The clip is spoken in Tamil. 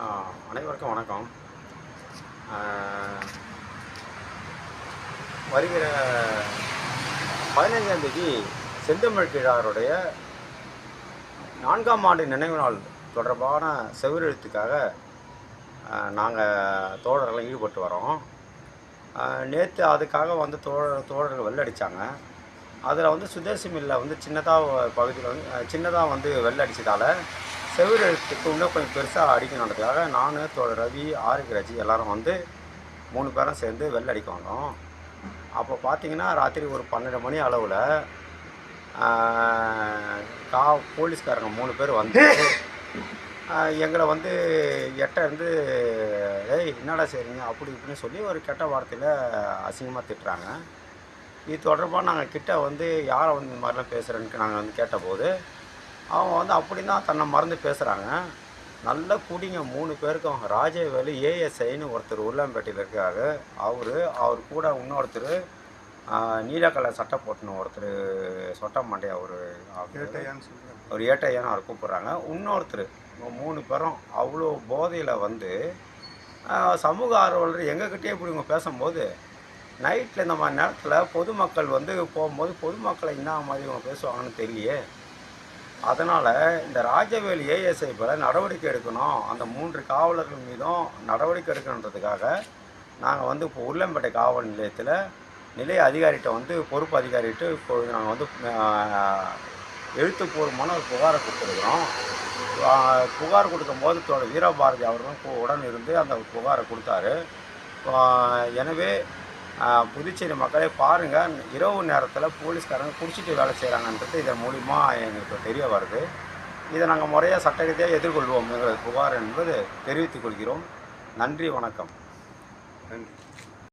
அனைவருக்கும் வணக்கம். வருகிற பதினைஞ்சாம் தேதி செந்தமிழ் கிழாருடைய நான்காம் ஆண்டு நினைவு நாள் தொடர்பான செவிரெழுத்துக்காக நாங்கள் தோழர்கள் ஈடுபட்டு வரோம். நேற்று அதுக்காக வந்து தோழர் தோழர்கள் வெள்ளடிச்சாங்க. அதில் வந்து சுதேசி மில்லில் வந்து சின்னதாக பகுதியில் வந்து சின்னதாக வந்து வெள்ளடிச்சதால் செவிரெழுத்துக்கு இன்னும் கொஞ்சம் பெருசாக அடிக்கணுன்றதுக்காக நான் தோழர் ரவி ஆரிக் ரஜி எல்லாரும் வந்து மூணு பேரும் சேர்ந்து வெள்ளடிக்க வந்தோம். அப்போ பார்த்தீங்கன்னா ராத்திரி ஒரு பன்னெண்டு மணி அளவில் கா போலீஸ்காரங்க மூணு பேர் வந்து எங்களை வந்து எட்ட இருந்து ஏய் என்னடா செய்றீங்க? அப்படி இப்படின்னு சொல்லி ஒரு கெட்ட வார்த்தையில் அசிங்கமாக திட்டுறாங்க. இது தொடர்பாக நாங்கள் கிட்ட வந்து யாரை வந்து இந்த மாதிரிலாம் பேசுகிறேன்னு நாங்கள் வந்து கேட்டபோது அவங்க வந்து அப்படி தான் தன்னை மறந்து பேசுகிறாங்க நல்ல குடிங்க மூணு பேருக்கும். ராஜவேலு ஏஎஸ்ஐன்னு ஒருத்தர் உருளாம்பேட்டையில் இருக்காரு. அவர் அவர் கூட இன்னொருத்தர் நீல கலர் சட்டை போட்டுன்னு ஒருத்தர் சொட்ட மண்டைய ஒரு ஒரு ஏட்டையான்னு அவர் கூப்பிட்றாங்க. இன்னொருத்தர் மூணு பேரும் அவ்வளோ போதையில் வந்து சமூக ஆர்வலர் எங்ககிட்டயே இப்படி இவங்க பேசும்போது நைட்டில் இந்த மாதிரி நேரத்தில் பொதுமக்கள் வந்து போகும்போது பொதுமக்களை என்ன மாதிரி இவங்க பேசுவாங்கன்னு தெரியலையே. அதனால் இந்த ராஜவேலி ஏஎஸ்ஐ மேலே நடவடிக்கை எடுக்கணும். அந்த மூன்று காவலர்கள் மீதும் நடவடிக்கை எடுக்கணுன்றதுக்காக நாங்கள் வந்து இப்போ உள்ளம்பேட்டை காவல் நிலையத்தில் நிலைய அதிகாரிகிட்ட வந்து பொறுப்பு அதிகாரிகிட்ட இப்போ நாங்கள் வந்து எழுத்துப்பூர்வமான ஒரு புகாரை கொடுத்துருக்குறோம். புகார் கொடுக்கும்போது தோட வீரபாரதி அவர்களும் உடன் இருந்து அந்த புகாரை கொடுத்தாரு. எனவே புதுச்சேரி மக்களே பாருங்கள் இரவு நேரத்தில் போலீஸ்காரங்க குடிச்சிட்டு வேலை செய்கிறாங்கன்றது இதன் மூலிமா எங்களுக்கு தெரிய வருது. இதை நாங்கள் முறையாக சட்ட எதிர்கொள்வோம். எங்களது புகார் என்பது தெரிவித்துக் கொள்கிறோம். நன்றி வணக்கம். நன்றி.